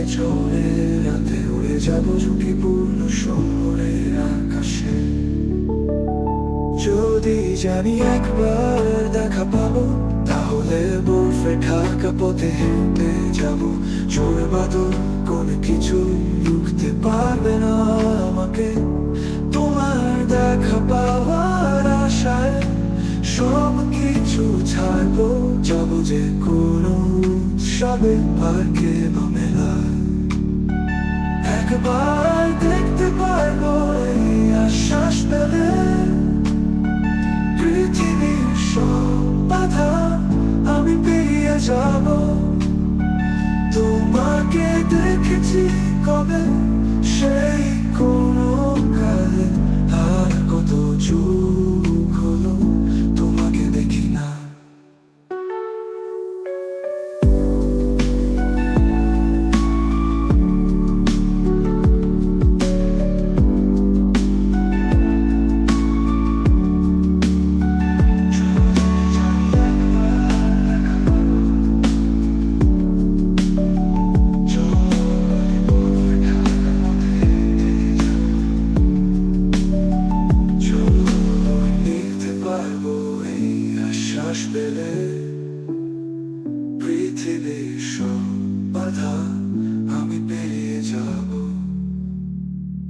নির্ভীকভাবে চলে, রাতে উড়ে যাব ঝুঁকিপূর্ণ শহরের আকাশে। যদি জানি একবার দেখা পাবো, তাহলে বরফে ঢাকা পথে হেঁটে জোরে কিছু রুখতে পারবে না আমাকে। তোমার দেখা পাওয়ার আশায় সব কিছু ছাড়বো, যাব যে কোনো উৎসবে, পার্কে একবার দেখতে পারব এই আশ্বাস পেলে। পৃথিবীর সব বাধা আমি পেরিয়ে যাব। তোমাকে দেখেছি কবে পেলে পৃথিবীর সব বাধা, আমি পেরিয়ে যাব।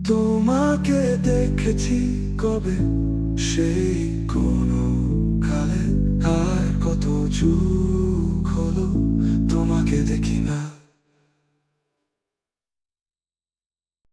তোমাকে দেখেছি কবে? সেই কোনো কালে আর কত যুগ হলো তোমাকে দেখি না।